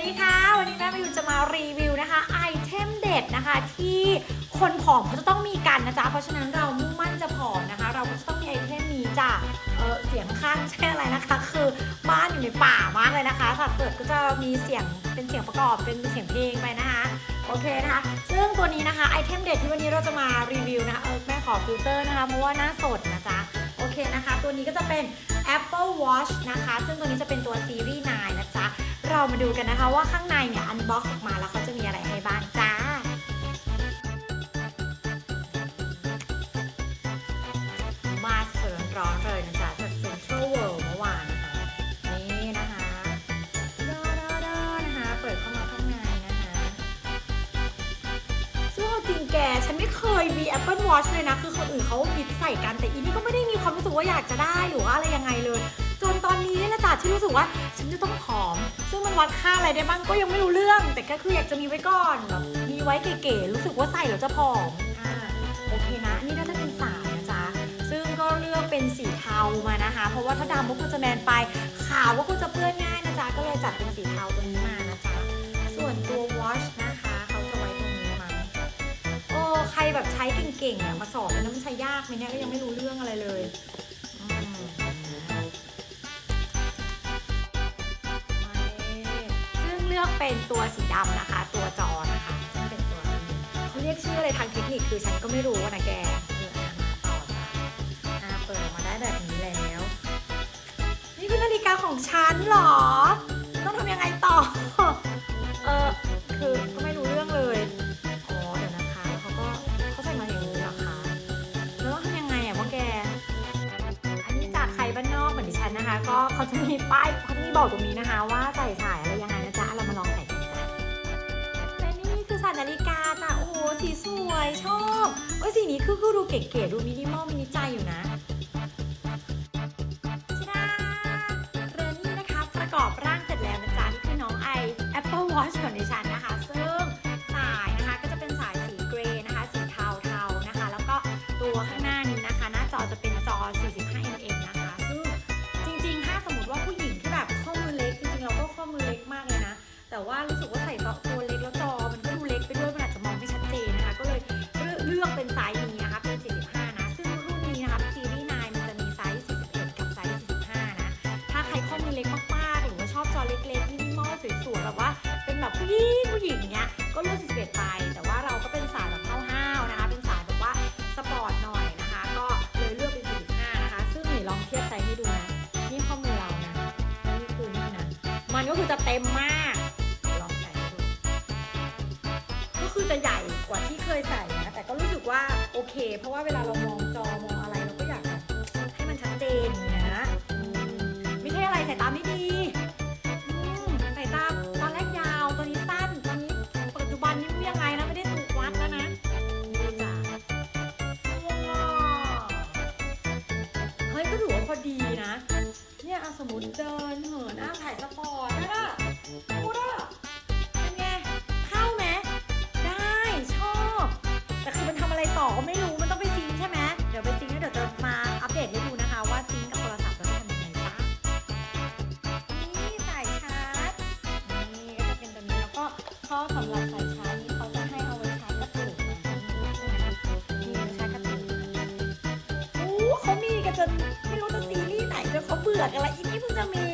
วัสดีค่ะ วันนี้แม่มายูจะมารีวิวนะคะไอเทมเด็ดนะคะ ที่คนผอมเขาจะต้องมีกันนะจ๊ะ เพราะฉะนั้นเรามุ่งมั่นจะผอมนะคะ เราก็จะต้องมีไอเทมนี้จ้ะเออเสียงข้างไม่ใช่อะไรนะคะ คือบ้านอยู่ในป่ามากเลยนะคะสัดเสริฐก็จะมีเสียงเป็นเสียงประกอบเป็นเสียงเพลงไปนะคะโอเคนะคะซึ่งตัวนี้นะคะไอเทมเด็ดที่วันนี้เราจะมารีวิวนะคะเออแม่ขอฟิลเตอร์นะคะเพราะว่าหน้าสดนะจ๊ะโอเคนะคะ ตัวนี้ก็จะเป็น Apple Watch นะคะ ซึ่งตัวนี้จะเป็นตัวซีรีส์ เรามาดูกันนะคะ ว่าข้างในเนี่ยอันบ็อกออกมาแล้วเขาจะมีอะไรให้บ้างจ้า มาเสริมร้อนเลยนะจ๊ะจาก Central World เมื่อวานนะคะนี่นะคะดอดอดอนะคะ เปิดเข้ามาข้างในนะคะซึ่งเอาจริงแกฉันไม่เคยมี Apple Watch เลยนะ คือคนอื่นเขาบิดใส่กันแต่อีนี่ก็ไม่ได้มีความรู้สึกว่าอยากจะได้หรือว่าอะไรยังไงเลยจ ตอนนี้นี่นะจ๊ะที่รู้สึกว่า ฉันจะต้องผอม ซึ่งมันวัดค่าอะไรได้บ้างก็ยังไม่รู้เรื่อง แต่ก็คืออยากจะมีไว้ก่อนแบบมีไว้เก๋ๆรู้สึกว่าใส่แล้วจะผอมอ่าโอเคนะ นี่น่าจะเป็นสายนะจ๊ะซึ่งก็เลือกเป็นสีเทามานะคะ เพราะว่าถ้าดำก็คงจะแมนไปขาวก็คงจะเปื้อนง่ายนะจ๊ะก็เลยจัดเป็นสีเทาตัวนี้มานะจ๊ะส่วนตัว watch นะคะเขาจะไว้ตรงนี้มั้งโอ้ใครแบบใช้เก่งๆอะมาสอนแล้วมันใช้ยากไหมเนี่ยก็ยังไม่รู้เรื่องอะไรเลย อืม อกเป็นตัวสีดำนะคะ ตัวจอนะคะซึ่งเป็นตัวนี้เขาเรียกชื่ออะไรทางเทคนิคคือฉันก็ไม่รู้อะนะแกเอออะมาต่อจ้ะอะเปิดออกมาได้แบบนี้แล้ว นี่คือนาฬิกาของฉันหรอ ต้องทำยังไงต่อ เออคือก็ไม่รู้เรื่องเลยอ๋อเดี๋ยวนะคะเขาก็เขาใส่มาอย่างนี้เหรอคะแล้วต้องทำยังไงอะพ่อแก อันนี้จากใครบ้านนอกเหมือนดิฉันนะคะ ก็เขาจะมีป้ายเขาจะมีบอกตรงนี้นะคะ ว่าใส่สายอะไรยัง สีสวยชอบเอ้ยสีนี้คือคือดูเก๋ๆดูมินิมอลมินิใจอยู่นะชิดาเรือนนี้นะคะประกอบร่างเสร็จแล้วนะจ๊ะนี่คือน้องไอ Apple Watch ของดิฉันนะคะ ซึ่งสายนะคะก็จะเป็นสายสีเกรย์นะคะ สีเทาเทาๆนะคะ แล้วก็ตัวข้างหน้านี้นะคะ หน้าจอจะเป็นจอ 45 mm นะคะ ซึ่งจริงๆ ถ้าสมมติว่าผู้หญิงที่แบบข้อมือเล็กจริงๆเราก็ข้อมือเล็กมากเลยนะ แต่ว่ารู้สึกว่าใส่ แบบว่าเป็นแบบผู้หญิงผู้หญิงเนี้ยก็เลือก41ไป แต่ว่าเราก็เป็นสายแบบห้าวๆนะคะ เป็นสายแบบว่าสปอร์ตหน่อยนะคะ ก็เลยเลือกเป็น45นะคะ ซึ่งนี่ลองเทียบไซส์ให้ดูนะนี่ข้อมือเรานะแล้วนี่คือนี่นะมันก็คือจะเต็มมากลองใส่ดูก็คือจะใหญ่กว่าที่เคยใส่นะแต่ก็รู้สึกว่าโอเค เพราะว่าเวลาเรามองจอมองอะไรเราก็อยากแบบให้มันชัดเจนอย่างเงี้ยอืมไม่ใช่อะไรใสายตามไม่ดี จะไม่รู้จะซีรีส์ไหนจนเขาเบื่อกันละอีนี่เพิ่งจะมี